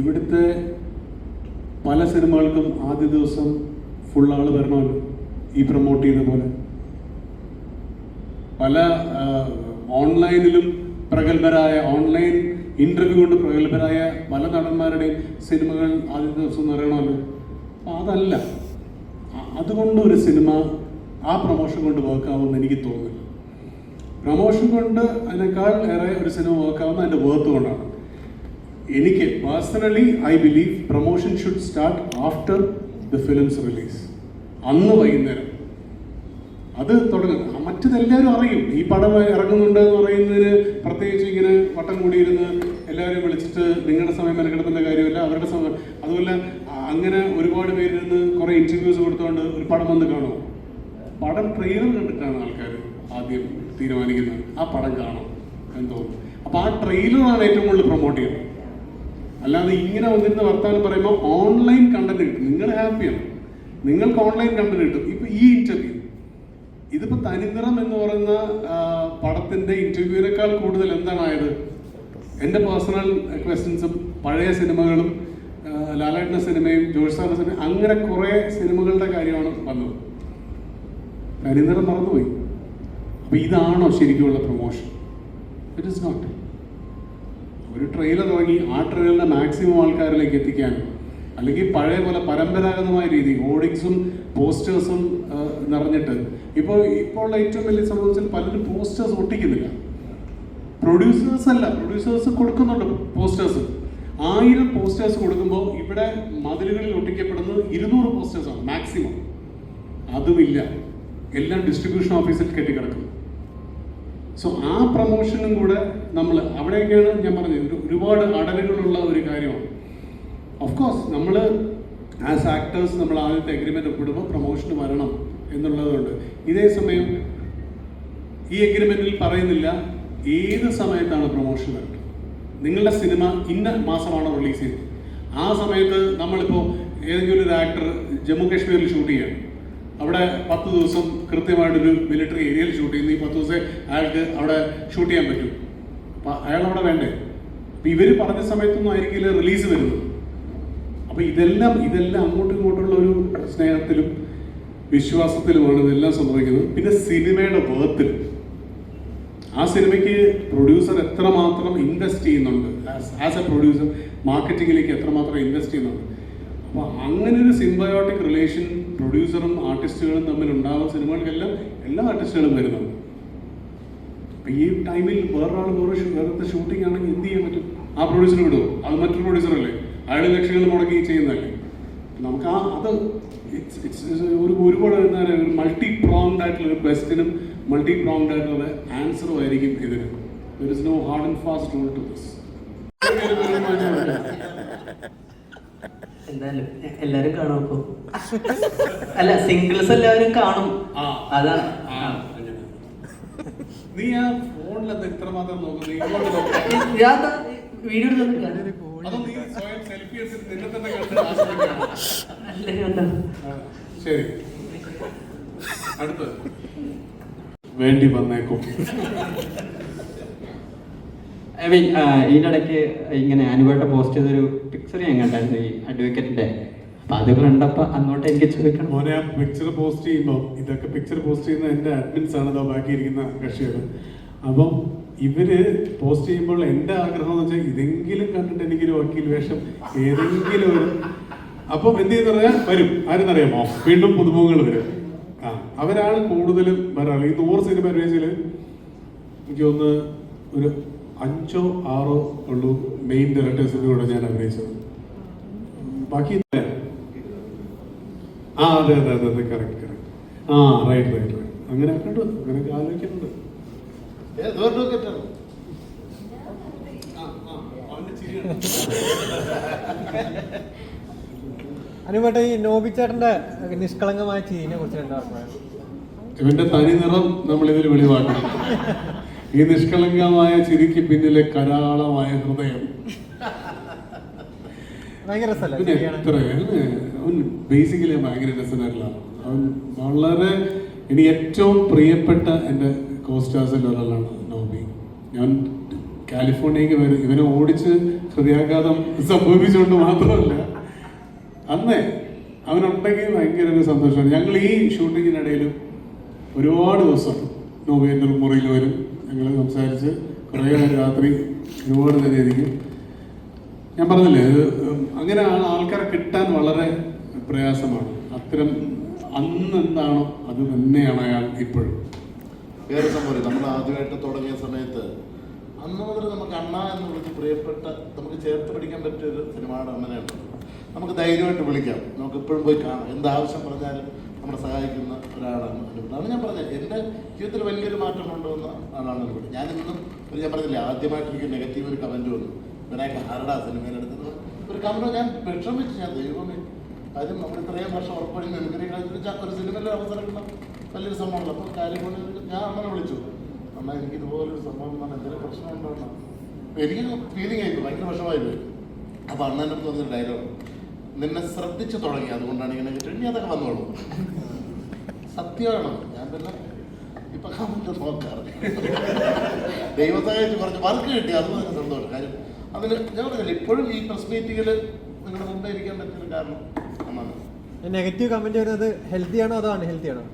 [SPEAKER 2] ഇവിടുത്തെ പല സിനിമകൾക്കും ആദ്യ ദിവസം ഫുൾ ആൾ വരണമല്ലോ ഈ പ്രൊമോട്ട് ചെയ്യുന്ന പോലെ. പല ഓൺലൈനിലും പ്രഗത്ഭരായ ഓൺലൈൻ ഇന്റർവ്യൂ കൊണ്ട് പ്രഗത്ഭരായ പല നടന്മാരുടെയും സിനിമകൾ ആദ്യ ദിവസം നിറയണമല്ലോ അതല്ല. അതുകൊണ്ട് ഒരു സിനിമ ആ പ്രൊമോഷൻ കൊണ്ട് വർക്കാവുമെന്ന് എനിക്ക് തോന്നുന്നില്ല. പ്രൊമോഷൻ കൊണ്ട് അതിനേക്കാൾ ഏറെ ഒരു സിനിമ വർക്കാവുന്ന അതിന്റെ വർത്ത് കൊണ്ടാണ്. എനിക്ക് personally I believe promotion should start after the films release. അന്ന് വൈകുന്നേരം. അത് തുടങ്ങും മറ്റതെല്ലാവരും അറിയും. ഈ പടം ഇറങ്ങുന്നുണ്ട് എന്ന് പറയുന്നതിന് പ്രത്യേകിച്ച് ഇങ്ങനെ വട്ടം കൂടിയിരുന്ന് എല്ലാവരും വിളിച്ചിട്ട് നിങ്ങളുടെ സമയം മെനക്കെടുത്തേണ്ട കാര്യമില്ല അവരുടെ സമയം. അതുപോലെ അങ്ങനെ ഒരുപാട് പേരിരുന്ന് കുറെ ഇന്റർവ്യൂസ് കൊടുത്തുകൊണ്ട് ഒരു പടം വന്ന് കാണും. പടം ട്രെയിലർ കണ്ടിട്ടാണ് ആൾക്കാർ ആദ്യം തീരുമാനിക്കുന്നത്. ആ പടം കാണാം എന്ന് അപ്പൊ ആ ട്രെയിലറാണ് ഏറ്റവും കൂടുതൽ പ്രൊമോട്ട് ചെയ്യുന്നത്. അല്ലാതെ ഇങ്ങനെ വന്നിരുന്ന വർത്താനം പറയുമ്പോൾ ഓൺലൈൻ കണ്ടന്റ് കിട്ടും. നിങ്ങൾ ഹാപ്പിയാണ് നിങ്ങൾക്ക് ഓൺലൈൻ കണ്ടന്റ് കിട്ടും. ഇപ്പൊ ഈ ഇന്റർവ്യൂ ഇതിപ്പോ തനിനിറം എന്ന് പറയുന്ന പടത്തിന്റെ ഇന്റർവ്യൂവിനേക്കാൾ കൂടുതൽ എന്താണായത് എന്റെ പേഴ്സണൽ ക്വസ്റ്റ്യൻസും പഴയ സിനിമകളും ലാലേട്ടന്റെ സിനിമയും ജോഷ് സാറിന്റെ സിനിമയും അങ്ങനെ കുറേ സിനിമകളുടെ കാര്യമാണ് വന്നത്. തനിനിറം മറന്നുപോയി. അപ്പൊ ഇതാണോ ശരിക്കുമുള്ള പ്രൊമോഷൻ ഇറ്റ് ഇസ് നോട്ട് ഒരു ട്രെയിലർ തുടങ്ങി ആ ട്രെയിലറിനെ മാക്സിമം ആൾക്കാരിലേക്ക് എത്തിക്കാൻ അല്ലെങ്കിൽ പഴയ പോലെ പരമ്പരാഗതമായ രീതി ഹോർഡിങ്സും പോസ്റ്റേഴ്സും നിറഞ്ഞിട്ട്. ഇപ്പോൾ ഇപ്പോൾ ഏറ്റവും വലിയ സംഭവത്തിൽ പലരും പോസ്റ്റേഴ്സ് ഒട്ടിക്കുന്നില്ല. പ്രൊഡ്യൂസേഴ്സ് അല്ല പ്രൊഡ്യൂസേഴ്സ് കൊടുക്കുന്നുണ്ട് പോസ്റ്റേഴ്സ് ആയിരം പോസ്റ്റേഴ്സ് കൊടുക്കുമ്പോൾ ഇവിടെ മതിലുകളിൽ ഒട്ടിക്കപ്പെടുന്നത് ഇരുന്നൂറ് പോസ്റ്റേഴ്സാണ് മാക്സിമം അതുമില്ല. എല്ലാം ഡിസ്ട്രിബ്യൂഷൻ ഓഫീസിൽ കെട്ടിക്കിടക്കുന്നു സോ ആ പ്രൊമോഷനും കൂടെ നമ്മൾ അവിടെയൊക്കെയാണ് ഞാൻ പറഞ്ഞത്. ഒരു- ഒരുപാട് അടലുകളുള്ള ഒരു കാര്യമാണ്. ഓഫ് കോഴ്സ് നമ്മൾ ആസ് ആക്ടേഴ്സ് നമ്മൾ ആദ്യത്തെ അഗ്രിമെന്റ് ഒപ്പിടുമ്പോൾ പ്രൊമോഷന് വരണം എന്നുള്ളതുകൊണ്ട് ഇതേ സമയം ഈ അഗ്രിമെന്റിൽ പറയുന്നില്ല ഏത് സമയത്താണ് പ്രൊമോഷൻ വരേണ്ടത് നിങ്ങളുടെ സിനിമ ഇന്ന മാസമാണോ റിലീസ് ചെയ്തത് ആ സമയത്ത് നമ്മളിപ്പോൾ ഏതെങ്കിലും ഒരു ആക്ടർ ജമ്മു കാശ്മീരിൽ ഷൂട്ട് ചെയ്യണം. അവിടെ പത്ത് ദിവസം കൃത്യമായിട്ടൊരു മിലിറ്ററി ഏരിയയിൽ ഷൂട്ട് ചെയ്യുന്നു ഈ പത്ത് ദിവസം അയാൾക്ക് അവിടെ ഷൂട്ട് ചെയ്യാൻ പറ്റും. അപ്പം അയാൾ അവിടെ വേണ്ടേ? അപ്പം ഇവർ പറഞ്ഞ സമയത്തൊന്നും ആയിരിക്കില്ല റിലീസ് വരുന്നത്. അപ്പം ഇതെല്ലാം ഇതെല്ലാം അങ്ങോട്ടും ഇങ്ങോട്ടുള്ള ഒരു സ്നേഹത്തിലും വിശ്വാസത്തിലുമാണ് ഇതെല്ലാം സംഭവിക്കുന്നത്. പിന്നെ സിനിമയുടെ വേർത്തിൽ ആ സിനിമയ്ക്ക് പ്രൊഡ്യൂസർ എത്രമാത്രം ഇൻവെസ്റ്റ് ചെയ്യുന്നുണ്ട്? ആസ് എ പ്രൊഡ്യൂസർ മാർക്കറ്റിങ്ങിലേക്ക് എത്രമാത്രം ഇൻവെസ്റ്റ് ചെയ്യുന്നുണ്ട്? അപ്പോൾ അങ്ങനെ ഒരു സിംബയോട്ടിക് റിലേഷൻ പ്രൊഡ്യൂസറും ആർട്ടിസ്റ്റുകളും തമ്മിൽ ഉണ്ടാകുന്ന സിനിമകൾക്കെല്ലാം എല്ലാ ആർട്ടിസ്റ്റുകളും വരുന്നുണ്ട്. ഈ ടൈമിൽ വേറൊരാൾ വേറെ വേറത്തെ ഷൂട്ടിംഗ് ആണെങ്കിൽ എന്ത് ചെയ്യാൻ പറ്റും? ആ പ്രൊഡ്യൂസർ വിടുമോ അത് മറ്റൊരു പ്രൊഡ്യൂസർ അല്ലേ? അയാൾ ലക്ഷങ്ങൾ മുടക്കി ചെയ്യുന്നതല്ലേ? നമുക്ക് ആ അത് ഇറ്റ്സ് ഒരു ഒരുപാട് എന്താ പറയുക ഒരു മൾട്ടി പ്രോങ്ഡ് ആയിട്ടുള്ള ഒരു ക്വസ്റ്റിനും മൾട്ടി പ്രോങ്ഡ് ആയിട്ടുള്ള ആൻസറും ആയിരിക്കും ഇതിന്. There is no hard and fast rule to this
[SPEAKER 8] എന്തായാലും എല്ലാരും കാണും അപ്പൊ അല്ല സിംഗിൾസ് എല്ലാവരും കാണും
[SPEAKER 2] ആ.
[SPEAKER 8] അതാണ്
[SPEAKER 2] ആ, അങ്ങനെ. നീ ആ ഫോണിലത് ഇത്രമാത്രം നോക്കുന്നത് ഇങ്ങോട്ട് നോക്ക്.
[SPEAKER 8] ഞാൻ ദാ വീഡിയോ.
[SPEAKER 2] അതോ നീ സ്വയം സെൽഫി എടുത്തിട്ട് നിന്നെ തന്നെ കണ്ട് ആസ്വദിക്കുകയാണോ?
[SPEAKER 8] അല്ല, കണ്ടോ?
[SPEAKER 2] ആ, ശരി അടുത്ത് വേണ്ടി വന്നേക്കും
[SPEAKER 9] ഐ മീൻ ഇങ്ങനെ അനുവേട്ട പോസ്റ്റ് ചെയ്തൊരു പിക്ചർ ഞാൻ കണ്ടായിരുന്നു ഈ അഡ്വക്കേറ്റിന്റെ അപ്പൊ അത് അങ്ങോട്ട് എനിക്ക് ചോദിക്കണം.
[SPEAKER 2] ആ പിക്ചർ പോസ്റ്റ് ചെയ്യുമ്പോൾ ഇതൊക്കെ പിക്ചർ പോസ്റ്റ് ചെയ്യുന്ന എന്റെ അഡ്മിൻസ് ആണ് അതോ ബാക്കിയിരിക്കുന്ന കക്ഷികൾ. അപ്പം ഇവർ പോസ്റ്റ് ചെയ്യുമ്പോൾ എന്റെ ആഗ്രഹം എന്ന് വെച്ചാൽ ഇതെങ്കിലും കണ്ടിട്ട് എനിക്കൊരു വക്കീൽ വേഷം ഏതെങ്കിലും ഒരു അപ്പം എന്ത് ചെയ്യുന്ന വരും. ആരെന്നറിയാമോ? വീണ്ടും പുതുമുഖങ്ങൾ വരും. ആ അവരാണ് കൂടുതലും വരാറ്. ഈ നൂറ് സിനിമ അന്വേഷിച്ചിൽ എനിക്ക് തോന്നുന്നു ഒരു അഞ്ചോ ആറോ ഉള്ളൂ മെയിൻ ഡയറക്ടേഴ്സിന്റെ കൂടെ ഞാൻ അഭിനയിച്ചത് ബാക്കി. ആ അതെ അതെ അതെ അതെ കറക്റ്റ് കറക്റ്റ് ആ റൈറ്റ് റൈറ്റ് റൈറ്റ് അങ്ങനെ കണ്ടു അങ്ങനെ ആലോചിക്കുന്നുണ്ട്.
[SPEAKER 1] അനുപേട്ട ഈ നോബിച്ചേട്ടന്റെ നിഷ്കളങ്കമായ ചീനെ കുറിച്ച് എന്താ
[SPEAKER 2] ഇവന്റെ തനി നിറം നമ്മൾ ഇതിൽ വെളിവാക്കണം. ഈ നിഷ്കളങ്കമായ ചിരിക്ക് പിന്നിലെ കരാളമായ ഹൃദയം. പിന്നെ എത്ര അവൻ ബേസിക്കലി ഭയങ്കര രസനായിട്ടുള്ള അവൻ വളരെ എനിക്ക് ഏറ്റവും പ്രിയപ്പെട്ട എന്റെ കോസ്റ്റാസിൽ ഒരാളാണ് നോബി. ഞാൻ കാലിഫോർണിയക്ക് വരും ഇവനെ ഓടിച്ച് ഹൃദയാഘാതം സംഭവിച്ചുകൊണ്ട് മാത്രമല്ല അന്നേ അവനുണ്ടെങ്കിൽ ഭയങ്കര ഒരു സന്തോഷമാണ്. ഞങ്ങൾ ഈ ഷൂട്ടിങ്ങിനിടയിലും ഒരുപാട് ദിവസം നോബി എന്റെ മുറിയിൽ വരും. ഞങ്ങൾ സംസാരിച്ച് കുറേ രാത്രി ഒരുപാട് നേരം ഇരിക്കും ഞാൻ പറഞ്ഞില്ലേ അങ്ങനെ ആൾക്കാരെ കിട്ടാൻ വളരെ പ്രയാസമാണ്. അത്തരം അന്ന് എന്താണോ അത് തന്നെയാണ് അയാൾ ഇപ്പോഴും.
[SPEAKER 7] വേറെ സംഭവം നമ്മൾ ആദ്യമായിട്ട് തുടങ്ങിയ സമയത്ത് അന്ന് മുതൽ നമുക്ക് അണ്ണ എന്ന് വിളിച്ച് പ്രിയപ്പെട്ട നമുക്ക് ചേർത്ത് പിടിക്കാൻ പറ്റിയ ഒരു സിനിമയുടെ അണ്ണനെയാണ് നമുക്ക് ധൈര്യമായിട്ട് വിളിക്കാം. നമുക്ക് ഇപ്പോഴും പോയി കാണാം. എന്താവശ്യം പറഞ്ഞാലും നമ്മളെ സഹായിക്കുന്ന ഒരാളാണ്. അതാണ് ഞാൻ പറഞ്ഞത്. എന്റെ ജീവിതത്തിൽ വലിയൊരു മാറ്റം കൊണ്ടുവന്ന ആളാണ് അനുഭവം ഞാനിന്നും ഒരു ഞാൻ പറഞ്ഞില്ലേ ആദ്യമായിട്ട് എനിക്ക് നെഗറ്റീവ് ഒരു കമന്റ് വന്നു. വിനായക ആരുടെ സിനിമയിലെടുത്തത് ഒരു കമന്റ് ഞാൻ വിഷമിച്ച്. ഞാൻ ദൈവമേ. കാര്യം നമ്മൾ ഇത്രയും വർഷം ഉറപ്പടി മെമ്മറി ഒരു സിനിമയിലെ അവസരം ഉള്ള വലിയൊരു സംഭവമല്ല. അപ്പോൾ കാര്യം കൊണ്ട് ഞാൻ അമ്മനെ വിളിച്ചു. അമ്മ എനിക്ക് ഇതുപോലൊരു സംഭവം എന്ന് പറഞ്ഞാൽ എന്തെങ്കിലും പ്രശ്നം ഉണ്ടോ അപ്പോൾ എനിക്ക് ഫീലിംഗ് ആയിരുന്നു ഭയങ്കര വിഷമായിരുന്നു അപ്പോൾ അണ്ണന്റെ അടുത്ത് ഡയലോഗ് നിന്നെ ശ്രദ്ധിച്ചു തുടങ്ങി. അതുകൊണ്ടാണ് ഇങ്ങനെ കിട്ടുന്നത് ഇനി അതൊക്കെ വന്നോളൂ. സത്യമാണ്? ഞാൻ പിന്നെ ഇപ്പൊ കമന്റ് നോക്കാറ് ദൈവസഹായിച്ച് കുറച്ച് വർക്ക് കിട്ടി അത് നല്ല സന്തോഷം. കാര്യം അതിന് ഞാൻ പറഞ്ഞില്ല ഇപ്പോഴും ഈ പ്രസ് മീറ്റിങ്ങിൽ നിങ്ങളുടെ മുമ്പേ ഇരിക്കാൻ പറ്റുന്ന കാരണം എന്നാണ്
[SPEAKER 1] നെഗറ്റീവ് കമന്റ് വരുന്നത് ഹെൽത്തി ആണോ അതോ അൺഹെൽത്തി ആണോ?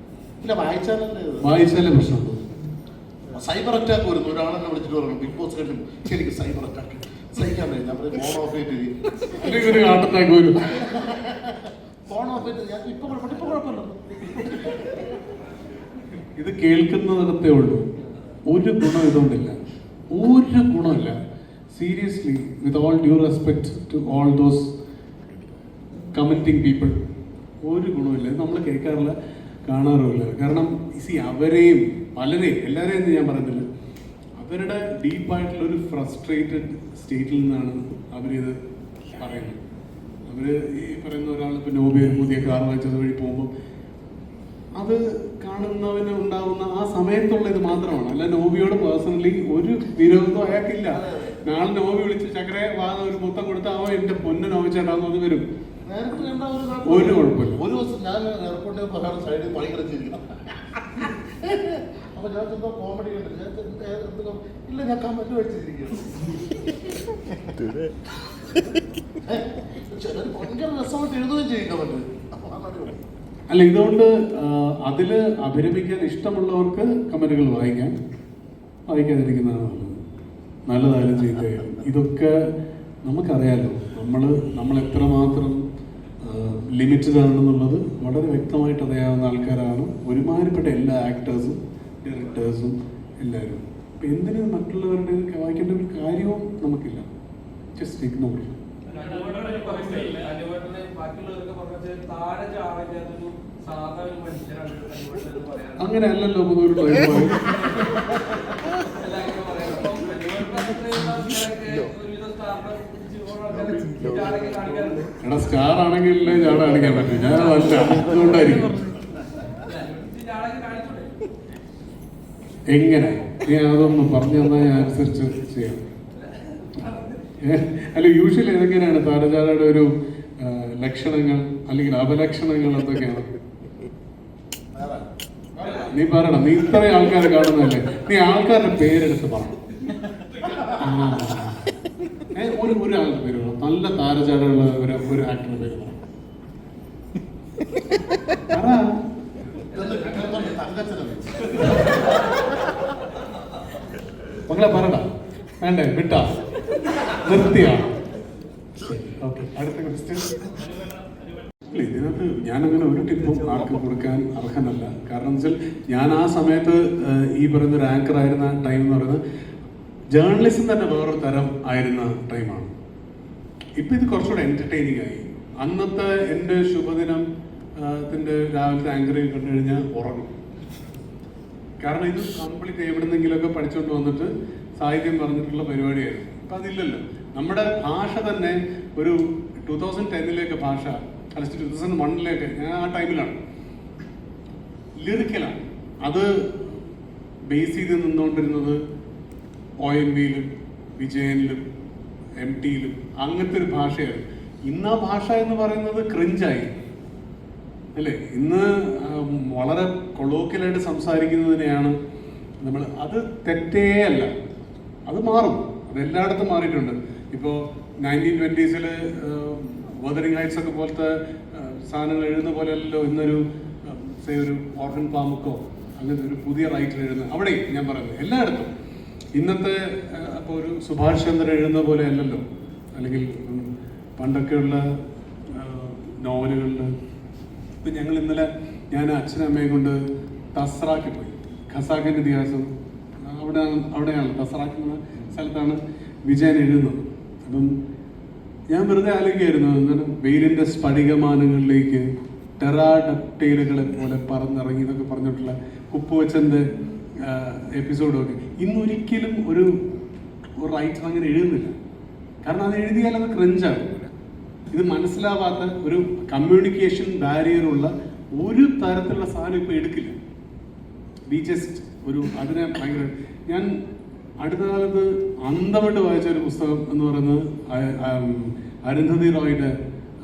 [SPEAKER 7] ഇല്ല വായിച്ചാലല്ലേ.
[SPEAKER 2] വായിച്ചാലേ പ്രശ്നം
[SPEAKER 7] സൈബർ അറ്റാക്ക് വരുന്നു. ഒരാളെന്നെ വിളിച്ചിട്ട് പറഞ്ഞു ബിഗ് ബോസ് കഴിഞ്ഞു ശരിക്കും സൈബർ അറ്റാക്ക് പറ്റും ഞാൻ ഫോൺ ഓഫ് ചെയ്തിട്ട്
[SPEAKER 2] അല്ലെങ്കിൽ ഒരു ഹാർട്ട് അറ്റാക്ക് വരും
[SPEAKER 7] ഫോൺ ഓഫ് ചെയ്തിട്ട് ഞാൻ ഇപ്പൊ കുഴപ്പമില്ല ഇപ്പൊ കുഴപ്പമില്ല.
[SPEAKER 2] ഇത് കേൾക്കുന്നിടത്തേ ഉള്ളൂ. ഒരു ഗുണം ഇതുകൊണ്ടില്ല. ഒരു ഗുണമില്ല. Seriously with all due respect to all those commenting people ഒരു ഗുണമില്ല. നമ്മൾ കേൾക്കാറില്ല കാണാറുമില്ല. കാരണം സി അവരെയും പലരെയും എല്ലാവരെയും ഞാൻ പറയുന്നില്ല. അവരുടെ ഡീപ്പായിട്ടുള്ള ഒരു ഫ്രസ്ട്രേറ്റഡ് സ്റ്റേറ്റിൽ നിന്നാണ് അവരിത് പറയുന്നത്. അവർ ഈ പറയുന്ന ഒരാൾ ഇപ്പോൾ നോബി പുതിയ കാർ വാങ്ങിച്ചത് വഴി പോകുമ്പോൾ അത് കാണുന്നവന് ഉണ്ടാവുന്ന ആ സമയത്തുള്ള ഇത് മാത്രമാണ്. അല്ല നോബിയോട് പേഴ്സണലി ഒരു വിരോധം അയാൾക്കില്ല. നാളെ നോബി വിളിച്ച് ചക്കരെ വാങ്ങുന്ന ഒരു മൊത്തം കൊടുത്ത അവൻ എന്റെ പൊന്നു നോവിച്ചേട്ടാന്ന് തോന്നി വരും. ഒരു കുഴപ്പമില്ല.
[SPEAKER 7] ഒരു ദിവസം ഞാൻ എയർപോർട്ടിൽ സൈഡിൽ പണി കളിച്ചിരിക്കണം അപ്പൊ ഞാൻ ചെന്തോ കോമഡി കണ്ടില്ല ഞാൻ ഇല്ല ഞാൻ കമന്റ് വെച്ചിരിക്കുന്നു ഭയങ്കര രസമായിട്ട് എഴുതുകയും ചെയ്യും കമന്റ്. അപ്പൊ
[SPEAKER 2] അല്ല ഇതുകൊണ്ട് അതിൽ അഭിരമിക്കാൻ ഇഷ്ടമുള്ളവർക്ക് കമന്റുകൾ വായിക്കാം. വായിക്കാതിരിക്കുന്നതാണ് നല്ലത്. നല്ലതായാലും ചീത്തയായാലും ഇതൊക്കെ നമുക്കറിയാലോ നമ്മൾ നമ്മൾ എത്രമാത്രം ലിമിറ്റഡ് ആണെന്നുള്ളത് വളരെ വ്യക്തമായിട്ട് അറിയാവുന്ന ആൾക്കാരാണ് ഒരുമാതിരിപ്പെട്ട എല്ലാ ആക്ടേഴ്സും ഡയറക്ടേഴ്സും എല്ലാവരും. അപ്പം എന്തിന് മറ്റുള്ളവരുടെ വായിക്കേണ്ട ഒരു കാര്യവും നമുക്കില്ല. ജസ്റ്റ് ഇഗ്നോർ അങ്ങനെ അല്ലല്ലോ ഒരു. എടാ സ്റ്റാർ ആണെങ്കിൽ ഞാൻ കാണിക്കാൻ പറ്റും ഞാൻ അതല്ല അതുകൊണ്ടായിരിക്കും. എങ്ങനെ? നീ അതൊന്ന് പറഞ്ഞു തന്നാൽ ഞാൻ അനുസരിച്ച് ചെയ്യാം. അല്ല യൂഷ്വലി ഏതൊക്കെയാണ് താരചാരയുടെ ഒരു ലക്ഷണങ്ങൾ അല്ലെങ്കിൽ അപലക്ഷണങ്ങൾ എന്തൊക്കെയാണ്? നീ പറയണം. നീ ഇത്രയും ആൾക്കാർ കാണുന്നതല്ലേ? നീ ആൾക്കാരുടെ പേരെടുത്ത് പറ. ഒരു ഒരു ഒരാളുടെ പേര് നല്ല താരചാരമുള്ള ഒരു ഒരു ആക്ടറുടെ പേര് പറ. മകളെ പറയണ്ട. വേണ്ട വിട്ടാ. നിർത്തിയാ. അടുത്ത ഇതിനകത്ത് ഞാനങ്ങനെ ഒരു ടിപ്പും ആർക്കും കൊടുക്കാൻ അർഹനല്ല. കാരണം വെച്ചാൽ ഞാൻ ആ സമയത്ത് ഈ പറയുന്ന ഒരു ആങ്കർ ആയിരുന്ന ടൈം എന്ന് പറയുന്നത് ജേർണലിസം തന്നെ വേറൊരു തരം ആയിരുന്ന ടൈമാണ് ഇപ്പൊ ഇത് കുറച്ചുകൂടെ എന്റർടൈനിങ് ആയി. അന്നത്തെ എന്റെ ശുഭദിനം ഏഹ്, ത്തിന്റെ രാവിലത്തെ ആങ്കറിങ് കണ്ടു കഴിഞ്ഞാൽ ഉറങ്ങും. കാരണം ഇത് കംപ്ലീറ്റ് എവിടുന്നെങ്കിലൊക്കെ പഠിച്ചുകൊണ്ട് വന്നിട്ട് സാഹിത്യം പറഞ്ഞിട്ടുള്ള പരിപാടിയായിരുന്നു. അപ്പം അതില്ലല്ലോ. നമ്മുടെ ഭാഷ തന്നെ ഒരു ടൂ തൗസൻഡ് ടെന്നിലേക്ക് ഭാഷ അല്ലെങ്കിൽ ടൂ തൗസൻഡ് വണ്ണിലേക്ക് ഞാൻ ആ ടൈമിലാണ് ലിറിക്കലാണ് അത് ബേസ് ചെയ്ത് നിന്നുകൊണ്ടിരുന്നത് ഒ എൻ വിയിലും വിജയനിലും എം ടിയിലും അങ്ങനത്തെ ഒരു ഭാഷയായിരുന്നു. ഇന്ന് ആ ഭാഷ എന്ന് പറയുന്നത് ക്രിഞ്ചായി അല്ലേ? ഇന്ന് വളരെ കൊളോക്കലായിട്ട് സംസാരിക്കുന്നതിനെയാണ് നമ്മൾ അത് തെറ്റേ അല്ല. അത് മാറും. അത് എല്ലായിടത്തും മാറിയിട്ടുണ്ട്. ഇപ്പോൾ നയന്റീൻ ട്വന്റീസിൽ വദറിങ് ഹൈറ്റ്സ് ഒക്കെ പോലത്തെ സാധനങ്ങൾ എഴുതുന്ന പോലെയല്ലോ ഇന്നൊരു സേ ഒരു ഓർഫൻ പാമുക്കോ അങ്ങനത്തെ ഒരു പുതിയ റൈറ്റർ എഴുതുന്ന അവിടെ ഞാൻ പറയുന്നത് എല്ലായിടത്തും. ഇന്നത്തെ അപ്പോൾ ഒരു സുഭാഷ് ചന്ദ്രൻ എഴുതുന്ന പോലെ അല്ലല്ലോ അല്ലെങ്കിൽ പണ്ടൊക്കെയുള്ള നോവലുകളിൽ ഇപ്പം ഞങ്ങൾ ഇന്നലെ ഞാൻ അച്ഛനും അമ്മയും കൊണ്ട് തസ്രാക്കി പോയി. ഖസാക്കിന്റെ ഇതിഹാസം അവിടെ അവിടെയാണ്. തസ്രാക്ക് എന്ന സ്ഥലത്താണ് വിജയൻ എഴുതുന്നത്. അപ്പം ഞാൻ വെറുതെ ആലോചിക്കായിരുന്നു എന്താണ് വെയിലിന്റെ സ്ഫടികമാനങ്ങളിലേക്ക് ടെറാഡപ്റ്റൈലുകളെ പോലെ പറന്നിറങ്ങി എന്നൊക്കെ പറഞ്ഞിട്ടുള്ള കുപ്പുവച്ചന്റെ എപ്പിസോഡൊക്കെ. ഇന്നൊരിക്കലും ഒരു റൈറ്റർ അങ്ങനെ എഴുതുന്നില്ല. കാരണം അത് എഴുതിയാൽ അത് ക്രഞ്ചാണ് ഇത് മനസ്സിലാവാത്ത ഒരു കമ്മ്യൂണിക്കേഷൻ ബാരിയറുള്ള ഒരു തരത്തിലുള്ള സാധനം ഇപ്പോൾ എടുക്കില്ല. വി ജസ്റ്റ് ഒരു അതിനെ ഭയങ്കര ഞാൻ അടുത്ത കാലത്ത് അന്തമായിട്ട് വായിച്ച ഒരു പുസ്തകം എന്ന് പറയുന്നത് Arundhati റോയുടെ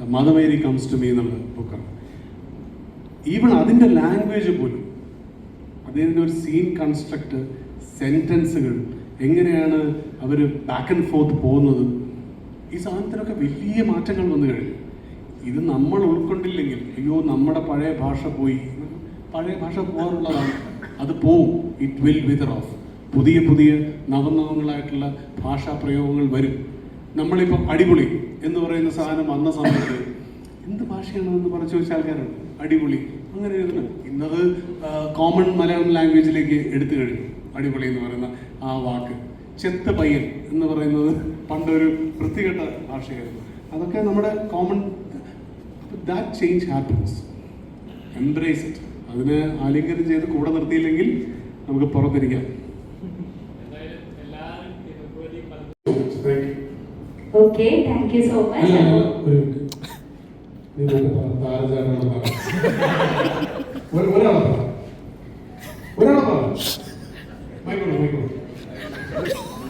[SPEAKER 2] Mother Mary comes to me എന്നുള്ള ബുക്കാണ് ഈവൺ അതിന്റെ ലാംഗ്വേജ് പോലും അദ്ദേഹത്തിന്റെ ഒരു സീൻ കൺസ്ട്രക്ട് സെന്റൻസുകൾ എങ്ങനെയാണ് അവർ ബാക്ക് ആൻഡ് ഫോർത്ത് പോകുന്നത് ഈ സാധനത്തിനൊക്കെ വലിയ മാറ്റങ്ങൾ വന്നു കഴിഞ്ഞു. ഇത് നമ്മൾ ഉൾക്കൊണ്ടില്ലെങ്കിൽ അയ്യോ നമ്മുടെ പഴയ ഭാഷ പോയി. പഴയ ഭാഷ പോകാറുള്ളതാണ്. അത് പോവും. ഇറ്റ് വിൽ വിതർ ഓഫ് പുതിയ പുതിയ നവനവങ്ങളായിട്ടുള്ള ഭാഷാ പ്രയോഗങ്ങൾ വരും. നമ്മളിപ്പോൾ അടിപൊളി എന്ന് പറയുന്ന സാധനം വന്ന സമയത്ത് എന്ത് ഭാഷയാണെന്ന് പറഞ്ഞു ചോദിച്ച ആൾക്കാരുണ്ട്. അടിപൊളി. അങ്ങനെ ഇരുന്ന് ഇന്നത് കോമൺ മലയാളം ലാംഗ്വേജിലേക്ക് എടുത്തു കഴിഞ്ഞു. അടിപൊളി എന്ന് പറയുന്ന ആ വാക്ക്. ചെത്ത് പയ്യൻ എന്ന് പറയുന്നത് പണ്ടൊരു വൃത്തികെട്ട ഭാഷയായിരുന്നു. അതൊക്കെ നമ്മുടെ common that change happens embrace it അതിനെ ആലിംഗനം ചെയ്ത് കൂടെ നിർത്തിയില്ലെങ്കിൽ നമുക്ക് പുറത്തിരിക്കാം.
[SPEAKER 11] എന്തായാലും എല്ലാവരും ഇതുപോലെ പല
[SPEAKER 2] Thank you.
[SPEAKER 3] Okay thank you so
[SPEAKER 2] അല്ല, അല്ല,
[SPEAKER 3] മച്ച്
[SPEAKER 2] ഒരു [LAUGHS] മിനിറ്റ്. നീ നോക്ക് പറ, താരചാരണം പറ. ഒരു- ഒരാളെ പറ. ഒരാളെ പറ. മൈക്കോട്ടെ, മൈക്കോട്ടെ.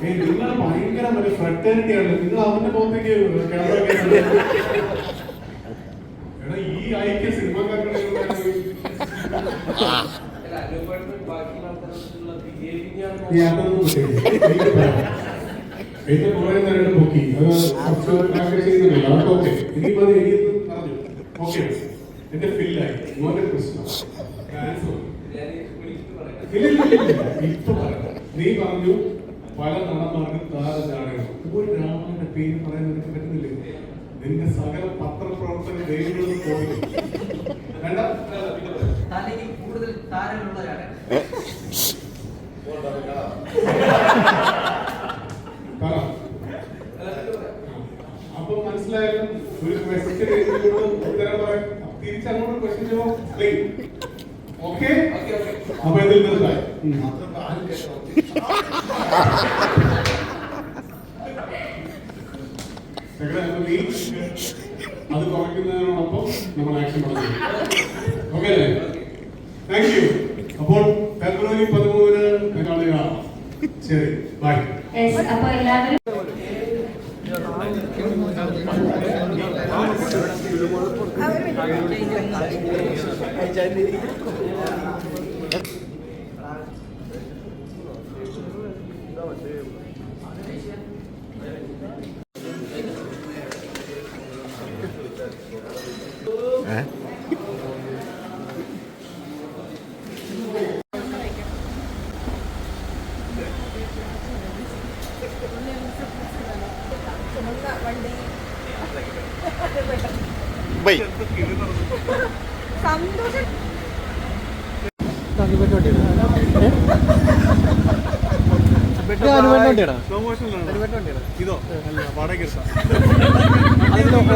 [SPEAKER 2] ഏയ്, നിങ്ങൾ ഭയങ്കര ആണ്. നിങ്ങൾ അവന്റെ മുഖത്തേക്ക് വെക്കുന്നത്. എടാ, ഈ ഐക്യ സിനിമാക്കാരുടെ. എന്റെ കുറെ നേരം പൊക്കി ഓക്കെ ഇനിയിപ്പോ അത് എനിക്ക് പറഞ്ഞു ഓക്കെ എന്റെ ഫില്ലായി മോന്റെ പ്രശ്നം. ഇപ്പൊ പറയാം നീ പറഞ്ഞു പല നടന്മാർക്കും താരചാടകം ഒരു രാമന്റെ പേര് പറയാൻ നിനക്ക് പറ്റുന്നില്ലേ? നിന്റെ സകല പത്രപ്രവർത്തന ദൈവങ്ങളും പോയി വേണ്ട
[SPEAKER 8] കൂടുതൽ താരങ്ങളുള്ള ഒരാളെ
[SPEAKER 2] പറ അപ്പൊ മനസ്സിലായാലും ഒരു ക്വസ്റ്റ്യൻ ഉത്തരം പറയാം തിരിച്ചങ്ങോട്ട് ക്വസ്റ്റ്യൻ ചെയ്യുമ്പോൾ ഓക്കെ അപ്പൊ ഇതിൽ നിർത്താം ഉം.
[SPEAKER 7] മാത്രം ആരും കേട്ടോ
[SPEAKER 2] സെക്രട്ടറി, അപ്പൊ നീ അത് കുറയ്ക്കുന്നതിനോടൊപ്പം നമ്മൾ ആക്ഷൻ പറഞ്ഞു ഓക്കെ താങ്ക് യു അപ്പോൾ ഫെബ്രുവരി പതിമൂന്നിന് കാണുക ശരി ബൈ
[SPEAKER 3] അപ്പൊ എല്ലാവരും
[SPEAKER 1] അനുപേട്ട വണ്ടിയാണ് ഇത് അനുപേട്ട വണ്ടിയാണോ?
[SPEAKER 2] ഇതോ? അല്ല വാടക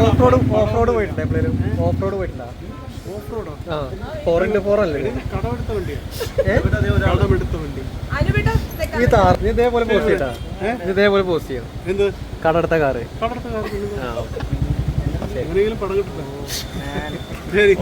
[SPEAKER 1] ഓഫ് റോഡ് ഓഫ് റോഡ് പോയിട്ടുണ്ട് എപ്പോഴും ഓഫ് റോഡ് പോയിട്ടുണ്ടോ? ഫോർ ഫോർ അല്ലേ? ഈ താർ ഇത് ഇതേപോലെ പോസ്റ്റ് ചെയ്യട്ടാ ഇത് ഇതേപോലെ പോസ്റ്റ് ചെയ്യണം
[SPEAKER 2] എന്ത്?
[SPEAKER 1] കടടുത്ത കാറ്.
[SPEAKER 2] എങ്ങനെയെങ്കിലും പടം കിട്ടില്ല ശരി.